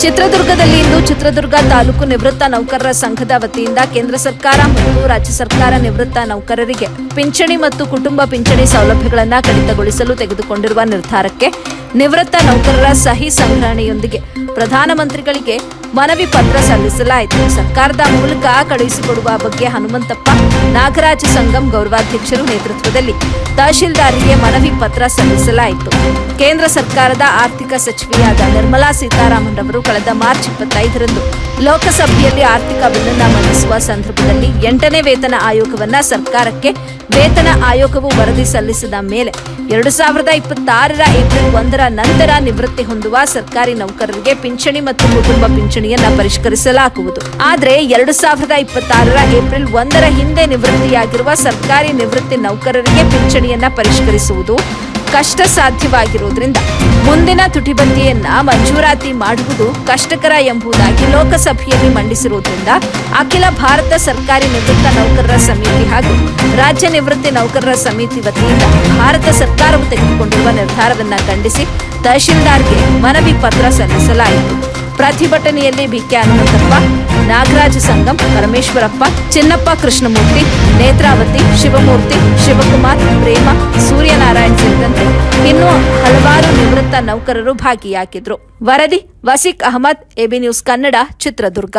ಚಿತ್ರದುರ್ಗದಲ್ಲಿ ಇಂದು ಚಿತ್ರದುರ್ಗ ತಾಲೂಕು ನಿವೃತ್ತ ನೌಕರರ ಸಂಘದ ವತಿಯಿಂದ ಕೇಂದ್ರ ಸರ್ಕಾರ ಮತ್ತು ರಾಜ್ಯ ಸರ್ಕಾರ ನಿವೃತ್ತ ನೌಕರರಿಗೆ ಪಿಂಚಣಿ ಮತ್ತು ಕುಟುಂಬ ಪಿಂಚಣಿ ಸೌಲಭ್ಯಗಳನ್ನು ಕಡಿತಗೊಳಿಸಲು ತೆಗೆದುಕೊಂಡಿರುವ ನಿರ್ಧಾರಕ್ಕೆ ನಿವೃತ್ತ ನೌಕರರ ಸಹಿ ಸಂಗ್ರಹಣೆಯೊಂದಿಗೆ ಪ್ರಧಾನಮಂತ್ರಿಗಳಿಗೆ ಮನವಿ ಪತ್ರ ಸಲ್ಲಿಸಲಾಯಿತು. ಸರ್ಕಾರದ ಮೂಲಕ ಕಳುಹಿಸಿಕೊಡುವ ಬಗ್ಗೆ ಹನುಮಂತಪ್ಪ, ನಾಗರಾಜ ಸಂಗಮ್ ಗೌರವಾಧ್ಯಕ್ಷರು ನೇತೃತ್ವದಲ್ಲಿ ತಹಶೀಲ್ದಾರಿಗೆ ಮನವಿ ಪತ್ರ ಸಲ್ಲಿಸಲಾಯಿತು. ಕೇಂದ್ರ ಸರ್ಕಾರದ ಆರ್ಥಿಕ ಸಚಿವೆಯಾದ ನಿರ್ಮಲಾ ಸೀತಾರಾಮನ್ ಅವರು ಕಳೆದ ಮಾರ್ಚ್ ಇಪ್ಪತ್ತೈದರಂದು ಲೋಕಸಭೆಯಲ್ಲಿ ಆರ್ಥಿಕ ಬಿಲ್ಲನ್ನು ಮಂಡಿಸುವ ಸಂದರ್ಭದಲ್ಲಿ ಎಂಟನೇ ವೇತನ ಆಯೋಗವನ್ನ ಸರ್ಕಾರಕ್ಕೆ ವೇತನ ಆಯೋಗವು ವರದಿ ಸಲ್ಲಿಸಿದ ಮೇಲೆ ಎರಡು ಸಾವಿರದ ಇಪ್ಪತ್ತಾರರ ಏಪ್ರಿಲ್ ಒಂದರ ನಂತರ ನಿವೃತ್ತಿ ಹೊಂದುವ ಸರ್ಕಾರಿ ನೌಕರರಿಗೆ ಪಿಂಚಣಿ ಮತ್ತು ಕುಟುಂಬ ಪಿಂಚಣಿಯನ್ನ ಪರಿಷ್ಕರಿಸಲಾಗುವುದು. ಆದರೆ ಎರಡು ಸಾವಿರದ ಇಪ್ಪತ್ತಾರರ ಏಪ್ರಿಲ್ ಒಂದರ ಹಿಂದೆ ನಿವೃತ್ತಿಯಾಗಿರುವ ಸರ್ಕಾರಿ ನಿವೃತ್ತಿ ನೌಕರರಿಗೆ ಪಿಂಚಣಿಯನ್ನ ಪರಿಷ್ಕರಿಸುವುದು ಕಷ್ಟ ಸಾಧ್ಯವಾಗಿರುವುದರಿಂದ ಮುಂದಿನ ತುಟಿಬಂದಿಯನ್ನ ಮಂಜೂರಾತಿ ಮಾಡುವುದು ಕಷ್ಟಕರ ಎಂಬುದಾಗಿ ಲೋಕಸಭೆಯಲ್ಲಿ ಮಂಡಿಸಿರುವುದರಿಂದ ಅಖಿಲ ಭಾರತ ಸರ್ಕಾರಿ ನಿವೃತ್ತ ನೌಕರರ ಸಮಿತಿ ಹಾಗೂ ರಾಜ್ಯ ನಿವೃತ್ತಿ ನೌಕರರ ಸಮಿತಿ ವತಿಯಿಂದ ಭಾರತ ಸರ್ಕಾರವು ತೆಗೆದುಕೊಂಡಿರುವ ನಿರ್ಧಾರವನ್ನು ಖಂಡಿಸಿ ತಹಶೀಲ್ದಾರ್ಗೆ ಮನವಿ ಪತ್ರ ಸಲ್ಲಿಸಲಾಯಿತು. ಪ್ರತಿಭಟನೆಯಲ್ಲಿ ಬಿಕೆ ಹನುಮಂತಪ್ಪ ನಾಗರಾಜ ಸಂಗಮ್, ಪರಮೇಶ್ವರಪ್ಪ, ಚಿನ್ನಪ್ಪ ಕೃಷ್ಣಮೂರ್ತಿ, ನೇತ್ರಾವತಿ, ಶಿವಮೂರ್ತಿ, ಶಿವಕುಮಾರ್, ಪ್ರೇಮ, ಸೂರ್ಯನಾರಾಯಣ್ ಸೇರಿದಂತೆ ಇನ್ನೂ ಹಲವಾರು ನಿವೃತ್ತ ನೌಕರರು ಭಾಗಿಯಾಗಿದ್ರು. ವರದಿ, ವಸೀಕ್ ಅಹಮದ್ ಎಬಿ ನ್ಯೂಸ್ ಕನ್ನಡ, ಚಿತ್ರದುರ್ಗ.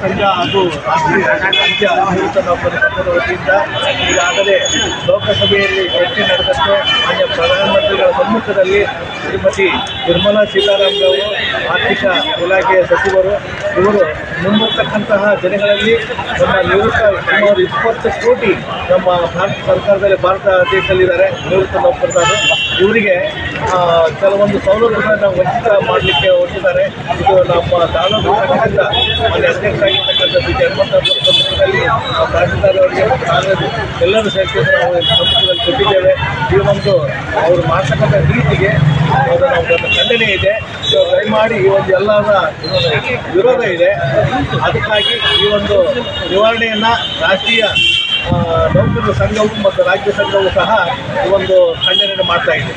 ಸಂಘ ಹಾಗೂ ರಾಷ್ಟ್ರೀಯ ನಿವೃತ್ತ ನೌಕರರ ಸಂಘದ ವತಿಯಿಂದ ಈಗಾಗಲೇ ಲೋಕಸಭೆಯಲ್ಲಿ ಚರ್ಚೆ ನಡೆದಂತೆ ಮಾನ್ಯ ಪ್ರಧಾನಮಂತ್ರಿಗಳ ಸಮ್ಮುಖದಲ್ಲಿ ಶ್ರೀಮತಿ ನಿರ್ಮಲಾ ಸೀತಾರಾಮನ್ ಆರ್ಥಿಕ ಇಲಾಖೆಯ ಸಚಿವರು, ಇವರು ಮುಂಬರ್ತಕ್ಕಂತಹ ದಿನಗಳಲ್ಲಿ ನಮ್ಮ ನಿವೃತ್ತ ಸುಮಾರು ಇಪ್ಪತ್ತು ಕೋಟಿ ನಮ್ಮ ಭಾರತ ಸರ್ಕಾರದಲ್ಲಿ ಭಾರತ ದೇಶದಲ್ಲಿದ್ದಾರೆ. ನಿವೃತ್ತ ನೌಕರರು ಇವರಿಗೆ ಕೆಲವೊಂದು ಸೌಲಭ್ಯಗಳನ್ನು ವಂಚಿತ ಮಾಡಲಿಕ್ಕೆ ಹೊರಟಿದ್ದಾರೆ. ಇದು ನಮ್ಮ ತಾಲೂಕು ಘಟಕದಿಂದ ಅಲ್ಲಿ ಅಧ್ಯಕ್ಷ ಆಗಿರ್ತಕ್ಕಂಥ ಬಿ ಜೆ ನಾವು ತಹಸೀಲ್ದಾರ್ ಕಾಂಗ್ರೆಸ್ ಎಲ್ಲರೂ ಸೇರಿಸಿ ನಾವು ಸಂಪುಟದಲ್ಲಿ ಕೊಟ್ಟಿದ್ದೇವೆ. ಈ ಒಂದು ಅವರು ಮಾಡ್ತಕ್ಕಂಥ ರೀತಿಗೆ ನಾವು ಖಂಡನೆ ಇದೆ. ದಯಮಾಡಿ ಈ ಒಂದು ಎಲ್ಲರ ವಿರೋಧ ಇದೆ. ಅದಕ್ಕಾಗಿ ಈ ಒಂದು ನಿವಾರಣೆಯನ್ನು ರಾಷ್ಟ್ರೀಯ ನೌಕರರ ಸಂಘವು ಮತ್ತು ರಾಜ್ಯ ಸಂಘವು ಸಹ ಈ ಒಂದು ಖಂಡನೆಯನ್ನು ಮಾಡ್ತಾ ಇದೆ.